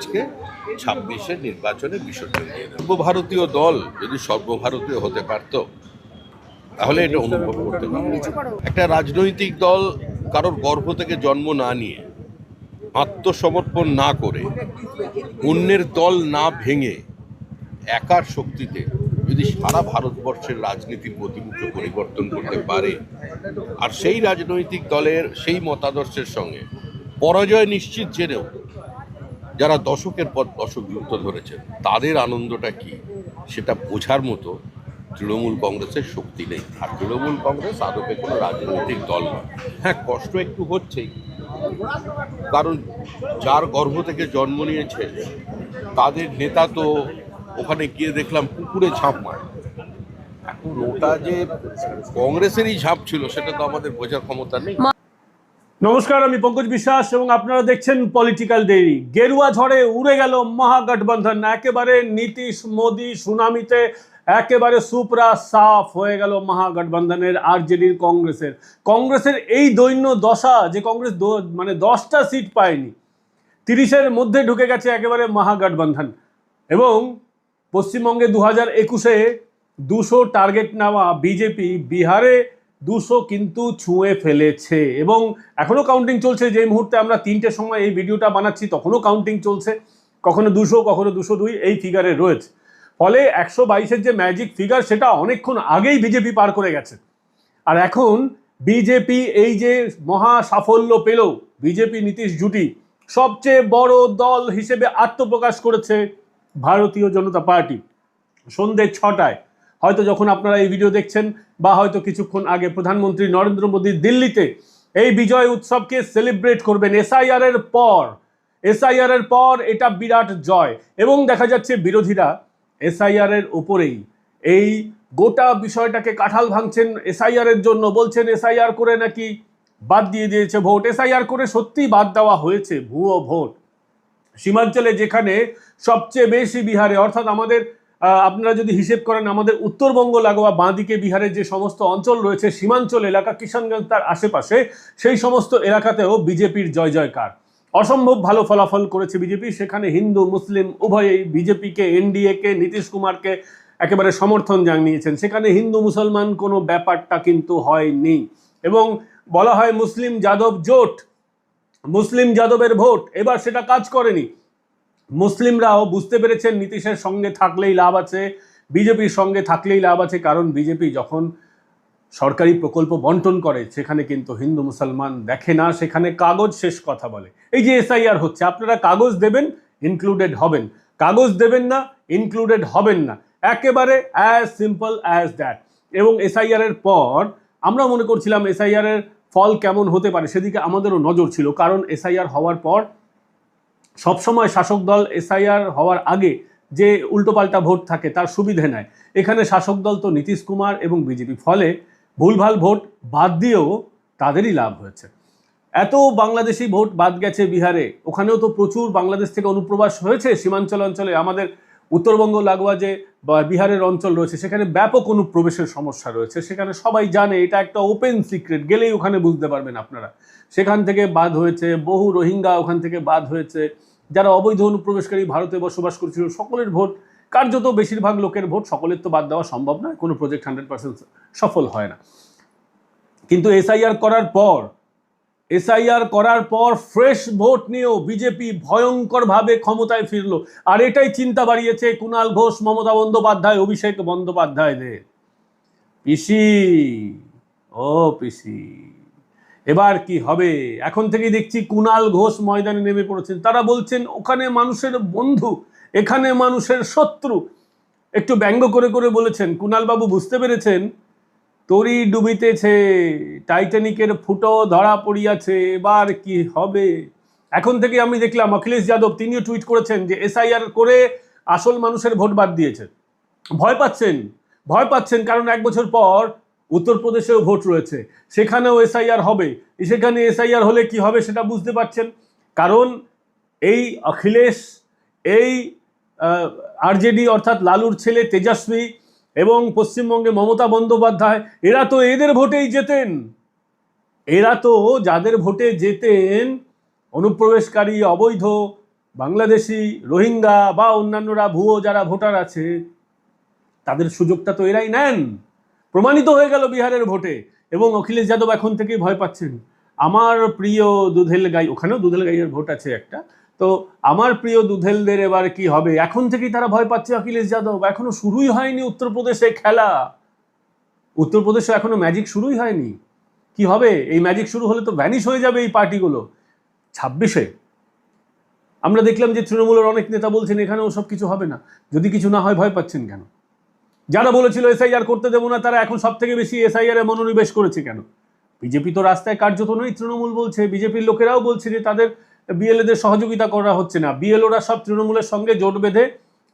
আজকে ছাব্বিশে নির্বাচনে বিসর্জন দিয়ে সর্বভারতীয় দল যদি সর্বভারতীয় হতে পারত, তাহলে এটা অনুভব করতে একটা রাজনৈতিক দল কারোর গর্ভ থেকে জন্ম না নিয়ে আত্মসমর্পণ না করে অন্যের দল না ভেঙে একার শক্তিতে যদি সারা ভারতবর্ষের রাজনীতির গতিমুখে পরিবর্তন করতে পারে, আর সেই রাজনৈতিক দলের সেই মতাদর্শের সঙ্গে পরাজয় নিশ্চিত জেনেও যারা দশকের পর দশক যুক্ত ধরেছেন তাদের আনন্দটা কি? সেটা বোঝার মতো তৃণমূল কংগ্রেসের শক্তি নেই। আর তৃণমূল কংগ্রেস আদপে কোনো রাজনৈতিক দল নয়। হ্যাঁ কষ্ট একটু হচ্ছেই। কারণ যার গর্ভ থেকে জন্ম নিয়েছে, তাদের নেতা তো ওখানে গিয়ে দেখলাম পুকুরে ঝাঁপ মারে। এখন ওটা যে কংগ্রেসেরই ঝাঁপ ছিল, সেটা তো আমাদের বোঝার ক্ষমতা নেই। নমস্কার, আমি পঙ্কজ বিশ্বাস এবং আপনারা দেখছেন পলিটিক্যাল ডেইরি গেরুয়া ঝড়ে উড়ে গেল মহাগঠবন্ধন। একেবারে নীতিশ মোদি সুনামিতে একেবারে সুপরা সাফ হয়ে গেল মহাগঠবন্ধনের আরজেডির কংগ্রেসের। কংগ্রেসের এই দৈন্য দশা যে কংগ্রেস মানে দশটা সিট পায়নি, তিরিশের মধ্যে ঢুকে গেছে একেবারে মহাগঠবন্ধন। এবং পশ্চিমবঙ্গে দু হাজার একুশে দুশো টার্গেট নেওয়া বিজেপি বিহারে দুশো কিন্তু ছুঁয়ে ফেলেছে। এবং এখনও কাউন্টিং চলছে যে মুহূর্তে আমরা তিনটের সময় এই ভিডিওটা বানাচ্ছি, তখনও কাউন্টিং চলছে। কখনো দুশো কখনো দুশো দুই এই ফিগারে রয়েছে। ফলে একশো বাইশের যে ম্যাজিক ফিগার সেটা অনেকক্ষণ আগেই বিজেপি পার করে গেছে। আর এখন বিজেপি এই যে মহা সাফল্য পেল বিজেপি নীতিশ জুটি, সবচেয়ে বড় দল হিসেবে আত্মপ্রকাশ করেছে ভারতীয় জনতা পার্টি। সন্ধ্যে ছটায়। হয়তো যখন আপনারা এই ভিডিও দেখছেন বা হয়তো কিছুক্ষণ আগে প্রধানমন্ত্রী নরেন্দ্র মোদী দিল্লিতে এই বিজয় উৎসবকে সেলিব্রেট করবেন এসআইআর এর পর এসআইআর এর পর এটা বিরাট জয়। এবং দেখা যাচ্ছে বিরোধীরা এসআইআর এর উপরেই এই গোটা বিষয়টাকে কাঁঠাল ভাঙছেন এসআইআর এর জন্য। বলছেন এসআইআর করে নাকি বাদ দিয়ে দিয়েছে ভোট? এসআইআর করে সত্যিই বাদ দেওয়া হয়েছে ভুয়ো ভোট। সীমাঞ্চলে যেখানে সবচেয়ে বেশি বিহারে, অর্থাৎ আমাদের আপনারা যদি হিসেব করেন আমাদের উত্তরবঙ্গ লাগোয়া বাঁদিকে বিহারের যে সমস্ত অঞ্চল রয়েছে, সীমাঞ্চল এলাকা, কিষানগঞ্জ তার আশেপাশে, সেই সমস্ত এলাকাতেও বিজেপির জয় জয়কার। অসম্ভব ভালো ফলাফল করেছে বিজেপি। সেখানে হিন্দু, মুসলিম, উভয়েই বিজেপিকে, এনডিএকে, নীতিশ কুমারকে একেবারে সমর্থন জানিয়েছেন। সেখানে হিন্দু, মুসলমান কোনো ব্যাপারটা কিন্তু হয়নি। এবং বলা হয় মুসলিম যাদব জোট, মুসলিম যাদবের ভোট, এবার সেটা কাজ করেনি। মুসলিমরাও বুঝতে পেরেছেন নীতিশের সঙ্গে থাকলেই লাভ আছে, বিজেপির সঙ্গে থাকলেই লাভ আছে, কারণ বিজেপি যখন সরকারি প্রকল্প বন্টন করে, সেখানে কিন্তু হিন্দু মুসলমান দেখে না, সেখানে কাগজ শেষ কথা বলে। এই যে এসআইআর হচ্ছে, আপনারা কাগজ দেবেন ইনক্লুডেড হবেন। কাগজ দেবেন না ইনক্লুডেড হবেন না। একেবারে অ্যাজ সিম্পল অ্যাজ দ্যাট এবং এসআইআর এর পর আমরা মনে করছিলাম এসআইআর এর ফল কেমন হতে পারে, সেদিকে আমাদেরও নজর ছিল, কারণ এসআইআর হওয়ার পর সবসময় শাসক দল এসআইআর হওয়ার আগে যে উল্টোপাল্টা ভোট থাকে তার সুবিধে নেয়। এখানে শাসক দল তো নীতিশ কুমার এবং বিজেপি, ফলে ভুলভাল ভোট বাদ দিয়েও তাদেরই লাভ হয়েছে। এত বাংলাদেশি ভোট বাদ গেছে বিহারে, ওখানেও তো প্রচুর বাংলাদেশ থেকে অনুপ্রবাস হয়েছে সীমাঞ্চল অঞ্চলে। আমাদের উত্তরবঙ্গ, লাগোয়া যে বিহারের অঞ্চল রয়েছে, সেখানে ব্যাপক অনুপ্রবেশের সমস্যা রয়েছে। সেখানে সবাই জানে, এটা একটা ওপেন সিক্রেট গেলেই ওখানে বুঝতে পারবেন আপনারা। সেখান থেকে বাদ হয়েছে বহু রোহিঙ্গা, ওখান থেকে বাদ হয়েছে যারা অবৈধ অনুপ্রবেশকারী ভারতে বসবাস করছিল, সকলের ভোট, কার্যত বেশিরভাগ লোকের ভোট সকলের তো বাদ দেওয়া সম্ভব নয়, কোনো প্রজেক্ট হান্ড্রেড পার্সেন্ট সফল হয় না। কিন্তু এসআইআর করার পর এসআইআর করার পর ফ্রেশ ভোট নিয়েও বিজেপি ভয়ঙ্করভাবে ক্ষমতায় ফিরলো। আর এটাই চিন্তা বাড়িয়েছে কুণাল ঘোষ, মমতা বন্দ্যোপাধ্যায়, অভিষেক বন্দ্যোপাধ্যায়দের। পিসি, ও পিসি। এবার কি হবে? এখন থেকেই দেখছি কুণাল ঘোষ ময়দানে নেমে পড়েছেন। তারা বলছেন, ওখানে মানুষের বন্ধু, এখানে মানুষের শত্রু। একটু ব্যঙ্গ করে করে বলেছেন কুণাল বাবু বুঝতে পেরেছেন? তরি ডুবিতেছে, টাইটানিকের ফুটো ধরা পড়িয়াছে, এবার কি হবে? এখন থেকে আমি দেখলাম, অখিলেশ যাদব তিনিও টুইট করেছেন যে, এসআইআর করে আসল মানুষের ভোট বাদ দিয়েছে। ভয় পাচ্ছেন ভয় পাচ্ছেন কারণ এক বছর পর উত্তরপ্রদেশেও ভোট রয়েছে। সেখানেও এসআইআর হবে। সেখানে এসআইআর হলে কি হবে সেটা বুঝতে পারছেন? কারণ এই অখিলেশ, এই আরজেডি অর্থাৎ লালুর ছেলে তেজস্বী এবং পশ্চিমবঙ্গে মমতা বন্দ্যোপাধ্যায়, এরা তো এদের ভোটেই যেতেন এরা তো যাদের ভোটে যেতেন অনুপ্রবেশকারী, অবৈধ, বাংলাদেশি, রোহিঙ্গা বা অন্যান্যরা, ভুয়ো যারা ভোটার আছে, তাদের সুযোগটা তো এরাই নেন। প্রমাণিত হয়ে গেল বিহারের ভোটে এবং অখিলেশ যাদব এখন থেকেই ভয় পাচ্ছেন। আমার প্রিয় দুধেল গাই, ওখানেও দুধেল গাইয়ের ভোট আছে একটা। তো আমার প্রিয় দুধেলদের এবার কি হবে? এখন থেকেই তারা ভয় পাচ্ছে অখিলেশ যাদব। এখনও শুরুই হয়নি উত্তরপ্রদেশে খেলা। উত্তরপ্রদেশে এখনও ম্যাজিক শুরুই হয়নি। কি হবে? এই ম্যাজিক শুরু হলে তো ভ্যানিশ হয়ে যাবে এই পার্টিগুলো ছাব্বিশে। আমরা দেখলাম যে তৃণমূলের অনেক নেতা বলছেন, এখানেও সব কিছু হবে না। যদি কিছু না হয়, ভয় পাচ্ছেন কেন? যারা বলেছিল এসআইআর করতে দেবো না, তারা এখন সব থেকে বেশি এসআইআর এ মনোনিবেশ করেছে কেন? বিজেপি তো রাস্তায় কার্যত নয়, তৃণমূল বলছে। বিজেপির লোকেরাও বলছে যে তাদের বিএলএদের সহযোগিতা করা হচ্ছে না। বিএলওরা সব তৃণমূলের সঙ্গে জোট বেঁধে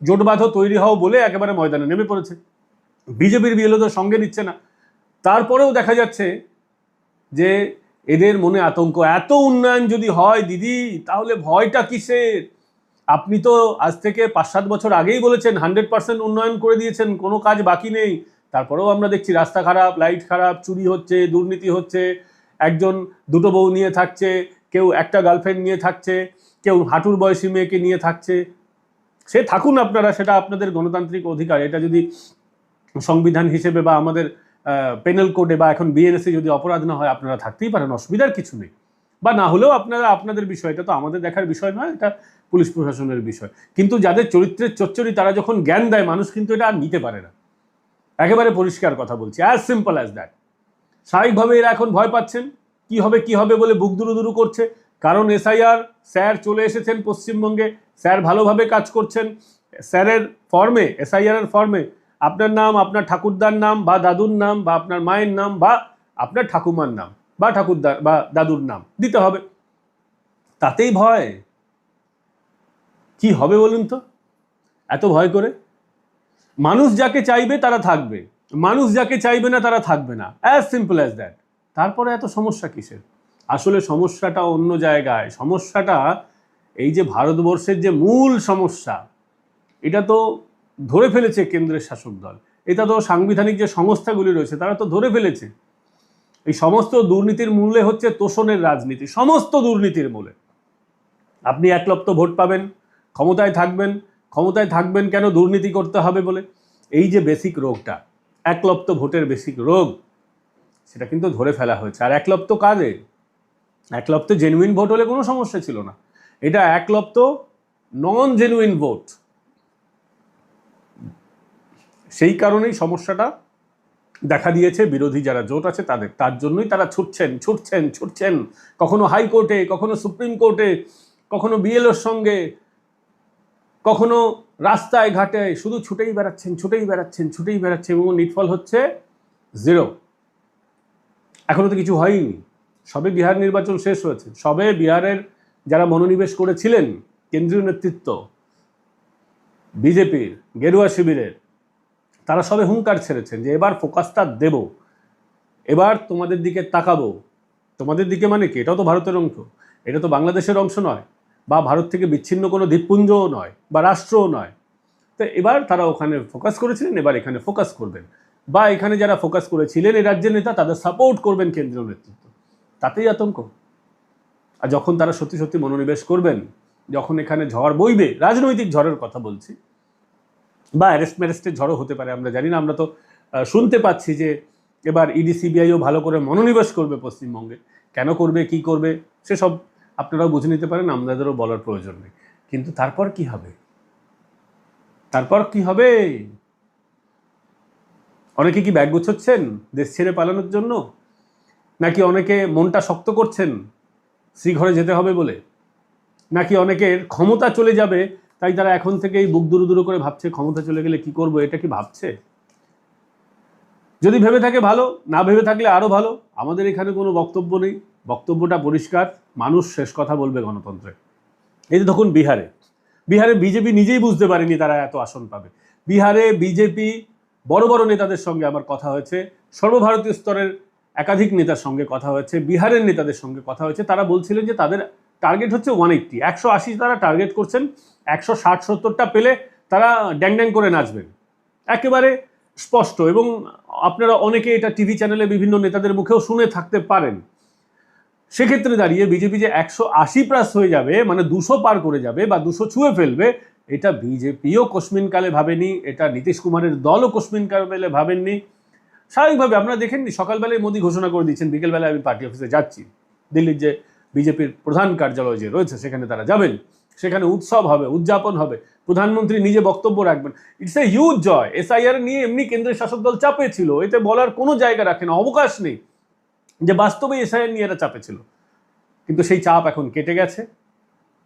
জোটবাঁধ তৈরি হও বলে একেবারে ময়দানে নেমে পড়েছে। বিজেপির বিএলওদের সঙ্গে নিচ্ছে না। তারপরেও দেখা যাচ্ছে যে এদের মনে আতঙ্ক। এত উন্নয়ন যদি হয়, দিদি, তাহলে ভয়টা কিসের? আপনি তো আজ থেকে পাঁচ সাত বছর আগেই বলেছেন, হান্ড্রেড পার্সেন্ট উন্নয়ন করে দিয়েছেন, কোনো কাজ বাকি নেই। তারপরেও আমরা দেখছি রাস্তা খারাপ, লাইট খারাপ, চুরি হচ্ছে, দুর্নীতি হচ্ছে, একজন দুটো বউ নিয়ে থাকছে, কেউ একটা গার্লফ্রেন্ড নিয়ে থাকছে, কেউ হাঁটুর বয়সী মেয়েকে নিয়ে থাকছে। সে থাকুন আপনারা, সেটা আপনাদের গণতান্ত্রিক অধিকার। এটা যদি সংবিধান হিসেবে বা আমাদের পেনাল কোডে বা এখন বিএনএসে যদি অপরাধ না হয়, আপনারা থাকতেই পারেন, অসুবিধার কিছু নেই। বা না হলেও আপনারা, আপনাদের বিষয়, এটা তো আমাদের দেখার বিষয় নয়, এটা পুলিশ প্রশাসনের বিষয়। কিন্তু যাদের চরিত্রের চচ্চরি তারা যখন জ্ঞান দেয়, মানুষ কিন্তু এটা আর নিতে পারে না। একেবারে পরিষ্কার কথা বলছি অ্যাজ সিম্পল অ্যাজ দ্যাট স্বাভাবিকভাবে এরা এখন ভয় পাচ্ছেন, কি হবে কি হবে বলে বুক দুরু দুরু করছে। কারণ এসআইআর, স্যার চলে এসেছেন পশ্চিমবঙ্গে, স্যার ভালোভাবে কাজ করছেন। স্যারের ফর্মে, এসআইআর এর ফর্মে, আপনার নাম, আপনার ঠাকুরদার নাম, বা দাদুর নাম, বা আপনার মায়ের নাম, বা আপনার ঠাকুমার নাম, বা ঠাকুরদার, বা দাদুর নাম, দিতে হবে। তাতেই ভয়। কি হবে বলুন তো? এত ভয় করে? মানুষ যাকে চাইবে তারা থাকবে। মানুষ যাকে চাইবে না তারা থাকবে না। অ্যাজ সিম্পল অ্যাজ দ্যাট তারপরে এত সমস্যা কিসের? আসলে সমস্যাটা অন্য জায়গায়। সমস্যাটা এই যে ভারতবর্ষের যে মূল সমস্যা, এটা তো ধরে ফেলেছে কেন্দ্রের শাসক দল। এটা তো সাংবিধানিক যে সংস্থাগুলি রয়েছে, তারা তো ধরে ফেলেছে। এই সমস্ত দুর্নীতির মূলে হচ্ছে তোষণের রাজনীতি, সমস্ত দুর্নীতির মূলে। আপনি একলপ্ত ভোট পাবেন। ক্ষমতায় থাকবেন ক্ষমতায় থাকবেন কেন দুর্নীতি করতে হবে বলে? এই যে বেসিক রোগটা একলপ্ত ভোটের বেসিক রোগ, সেটা কিন্তু ধরে ফেলা হয়েছে। আর একলপ্ত কাজে একলপ্ত জেনুইন ভোট হলে কোনো সমস্যা ছিল না। এটা একলপ্ত নন জেনুইন ভোট সেই কারণেই সমস্যাটা দেখা দিয়েছে। বিরোধী যারা জোট আছে, তাদের, তার জন্যই তারা ছুটছেন ছুটছেন ছুটছেন। কখনো হাইকোর্টে কখনো সুপ্রিম কোর্টে কখনো বিএলওর সঙ্গে কখনো রাস্তায়, ঘাটে শুধু ছুটেই বেড়াচ্ছেন ছুটেই বেড়াচ্ছেন ছুটেই বেড়াচ্ছেন এবং নিটফল হচ্ছে জিরো এখনও তো কিছু হয়নি। সবে বিহার নির্বাচন শেষ হয়েছে। সবে বিহারের যারা মনোনিবেশ করেছিলেন, কেন্দ্রীয় নেতৃত্ব, বিজেপির, গেরুয়া শিবিরের, তারা সবে হুঙ্কার ছেড়েছেন যে এবার ফোকাসটা দেব। এবার তোমাদের দিকে তাকাবো। তোমাদের দিকে মানে কি? এটাও তো ভারতের অংশ। এটা তো বাংলাদেশের অংশ নয়। বা ভারত থেকে বিচ্ছিন্ন কোনো দ্বীপপুঞ্জও নয় বা রাষ্ট্রও নয়। তো এবার তারা ওখানে ফোকাস করেছিলেন, এবার এখানে ফোকাস করবেন। বা এখানে যারা ফোকাস করেছিলেন এই রাজ্যের নেতা, তাদের সাপোর্ট করবেন কেন্দ্রীয় নেতৃত্ব। তাতেই আতঙ্ক। আর যখন তারা সত্যি সত্যি মনোনিবেশ করবেন, যখন এখানে ঝড় বইবে, রাজনৈতিক ঝড়ের কথা বলছি, বা অ্যারেস্ট ম্যারেস্টের ঝড়ও হতে পারে, আমরা জানি না, আমরা তো শুনতে পাচ্ছি যে এবার ইডি সিবিআইও ভালো করে মনোনিবেশ করবে পশ্চিমবঙ্গে। কেন করবে, কি করবে, সেসব আপনারাও বুঝে নিতে পারেন আমাদেরও বলার প্রয়োজন নেই। কিন্তু তারপর কি হবে? তারপর কি হবে? অনেকে কি ব্যাগ গুছোচ্ছেন দেশ ছেড়ে পালানোর জন্য? নাকি অনেকে মনটা শক্ত করছেন, শ্রীঘরে যেতে হবে বলে? নাকি অনেকের ক্ষমতা চলে যাবে, তাই তারা এখন থেকেই বুক দুরু দুরু করে ভাবছে, ক্ষমতা চলে গেলে কি করব, এটা কি ভাবছে? যদি ভেবে থাকে ভালো, না ভেবে থাকলে আরও ভালো। আমাদের এখানে কোনো বক্তব্য নেই। বক্তব্যটা পরিষ্কার, মানুষ শেষ কথা বলবে গণতন্ত্রে। এই যে দেখুন বিহারে। বিহারে বিজেপি নিজেই বুঝতে পারেনি তারা এত আসন পাবে। বিহারে বিজেপি বড় বড় নেতাদের সঙ্গে আমার কথা হয়েছে, সর্বভারতীয় স্তরের একাধিক নেতার সঙ্গে কথা হয়েছে, বিহারের নেতাদের সঙ্গে কথা হয়েছে। তারা বলছিলেন যে তাদের টার্গেট হচ্ছে ওয়ান এইটটি। একশো আশি তারা টার্গেট করছেন, একশো ষাট, সত্তরটা পেলে তারা ড্যাং ড্যাং করে নাচবেন। একেবারে স্পষ্ট এবং আপনারা অনেকে এটা টিভি চ্যানেলে বিভিন্ন নেতাদের মুখেও শুনে থাকতে পারেন। সেক্ষেত্রে দাঁড়িয়ে বিজেপি যে একশো আশি প্লাস হয়ে যাবে মানে দুশো পার করে যাবে বা দুশো ছুঁয়ে ফেলবে, এটা বিজেপিও কোশ্মিনকালে ভাবেনি, এটা নীতিশ কুমারের দলও কোশ্মিনকালে ভাবেননি। স্বাভাবিকভাবে আপনারা দেখেননি, সকালবেলায় মোদী ঘোষণা করে দিচ্ছেন, বিকেলবেলায় আমি পার্টি অফিসে যাচ্ছি। দিল্লির যে বিজেপির প্রধান কার্যালয় যে রয়েছে, সেখানে তারা যাবেন। সেখানে উৎসব হবে, উদযাপন হবে, প্রধানমন্ত্রী নিজে বক্তব্য রাখবেন। ইটস এ হিউজ জয় এসআইআর নিয়ে এমনি কেন্দ্রের শাসক দল চাপে ছিল, এতে বলার কোনো জায়গা রাখে না, অবকাশ নেই। যে বাস্তবে এসআইআর নিয়ে এরা চাপে ছিল। কিন্তু সেই চাপ এখন কেটে গেছে।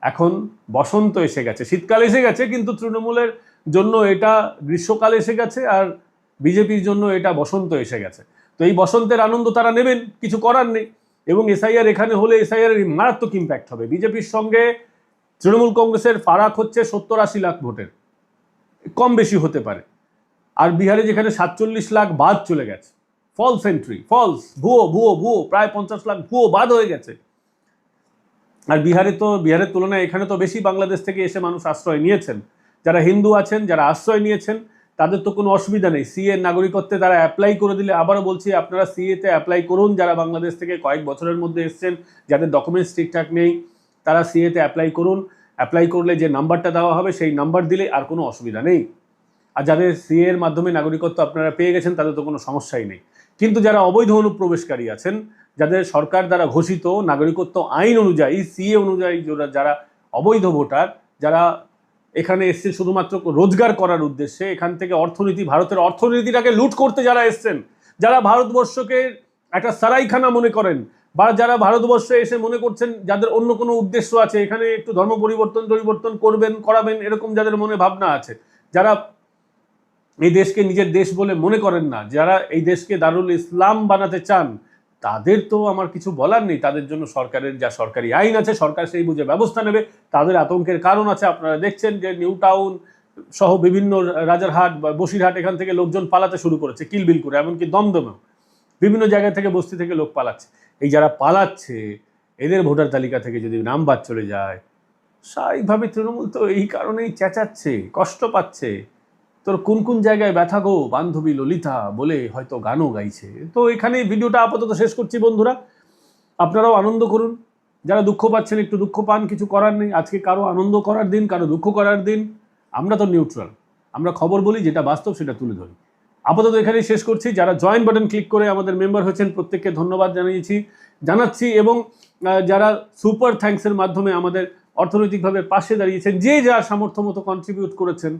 এখন বসন্ত এসে গেছে। শীতকাল এসে গেছে, কিন্তু তৃণমূলের জন্য এটা গ্রীষ্মকাল এসে গেছে আর বিজেপির জন্য এটা বসন্ত এসে গেছে। তো এই বসন্তের আনন্দ তারা নেবেন, কিছু করার নেই। এবং এসআইআর এখানে হলে এসআইআর মারাত্মক ইম্প্যাক্ট হবে। বিজেপির সঙ্গে তৃণমূল কংগ্রেসের ফারাক হচ্ছে সত্তর আশি লাখ ভোটের। কম বেশি হতে পারে। আর বিহারে যেখানে সাতচল্লিশ লাখ বাদ চলে গেছে। ফলস এন্ট্রি ফলস ভুয়ো ভুয়ো ভুয়ো, প্রায় পঞ্চাশ লাখ ভুয়ো বাদ হয়ে গেছে। আর বিহারে তো, বিহারের তুলনায় এখানে তো বেশি বাংলাদেশ থেকে এসে মানুষ আশ্রয় নিয়েছেন। যারা হিন্দু আছেন, যারা আশ্রয় নিয়েছেন, তাদের তো কোনো অসুবিধা নেই। সিএ নাগরিকত্বে তারা অ্যাপ্লাই করে দিলে, আবারও বলছি, আপনারা সিএতে অ্যাপ্লাই করুন। যারা বাংলাদেশ থেকে কয়েক বছরের মধ্যে এসছেন, যাদের ডকুমেন্টস ঠিকঠাক নেই, তারা সিএতে অ্যাপ্লাই করুন। অ্যাপ্লাই করলে যে নাম্বারটা দেওয়া হবে, সেই নাম্বার দিলে আর কোনো অসুবিধা নেই। আর যাদের সিএর মাধ্যমে নাগরিকত্ব আপনারা পেয়ে গেছেন, তাদের তো কোনো সমস্যাই নেই। কিন্তু যারা অবৈধ অনুপ্রবেশকারী আছেন, যাদের সরকার দ্বারা ঘোষিত নাগরিকত্ব আইন অনুযায়ী, সিএ অনুযায়ী যারা- অবৈধ ভোটার, যারা এখানে এসছে শুধুমাত্র রোজগার করার উদ্দেশ্যে, এখান থেকে অর্থনীতি, ভারতের অর্থনীতিটাকে লুট করতে যারা এসছেন, যারা ভারতবর্ষকে একটা সারাইখানা মনে করেন, বা যারা ভারতবর্ষে এসে মনে করছেন যাদের অন্য কোনো উদ্দেশ্য আছে, এখানে একটু ধর্ম পরিবর্তন পরিবর্তন করবেন, করাবেন, এরকম যাদের মনে ভাবনা আছে, যারা এই দেশকে নিজের দেশ বলে মনে করেন না। যারা এই দেশকে দারুল ইসলাম বানাতে চান, তাদের তো আমার কিছু বলার নেই। তাদের জন্য সরকারের যা সরকারি আইন আছে, সরকার সেই বুঝে ব্যবস্থা নেবে। তাদের আতঙ্কের কারণ আছে। আপনারা দেখছেন যে নিউ টাউন সহ বিভিন্ন রাজারহাট বা বসিরহাট এখান থেকে লোকজন পালাতে শুরু করেছে কিলবিল করে, এমনকি দমদমেও। বিভিন্ন জায়গা থেকে বস্তি থেকে লোক পালাচ্ছে। এই যারা পালাচ্ছে, এদের ভোটার তালিকা থেকে যদি নাম বাদ চলে যায়, স্বাভাবিকভাবে তৃণমূল তো এই কারণেই চেঁচাচ্ছে, কষ্ট পাচ্ছে। তোর কোন কোন জায়গায় ব্যথা গো, বান্ধবী ললিতা বলে হয়তো গানও গাইছে। তো এখানে ভিডিওটা আপাতত শেষ করছি বন্ধুরা। আপনারাও আনন্দ করুন। যারা দুঃখ পাচ্ছেন, একটু দুঃখ পান, কিছু করার নেই। আজকে কারও আনন্দ করার দিন, কারও দুঃখ করার দিন। আমরা তো নিউট্রাল আমরা খবর বলি, যেটা বাস্তব সেটা তুলে ধরি। আপাতত এখানেই শেষ করছি। যারা জয়েন বাটন ক্লিক করে আমাদের মেম্বার হয়েছেন প্রত্যেককে ধন্যবাদ জানিয়েছি, জানাচ্ছি এবং যারা সুপার থ্যাঙ্কসের মাধ্যমে আমাদের অর্থনৈতিকভাবে পাশে দাঁড়িয়েছেন, যে যা সামর্থ্য মতো কন্ট্রিবিউট করেছেন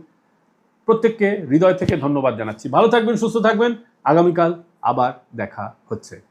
প্রত্যেককে হৃদয় থেকে ধন্যবাদ জানাচ্ছি। ভালো থাকবেন সুস্থ থাকবেন। আগামীকাল আবার দেখা হচ্ছে।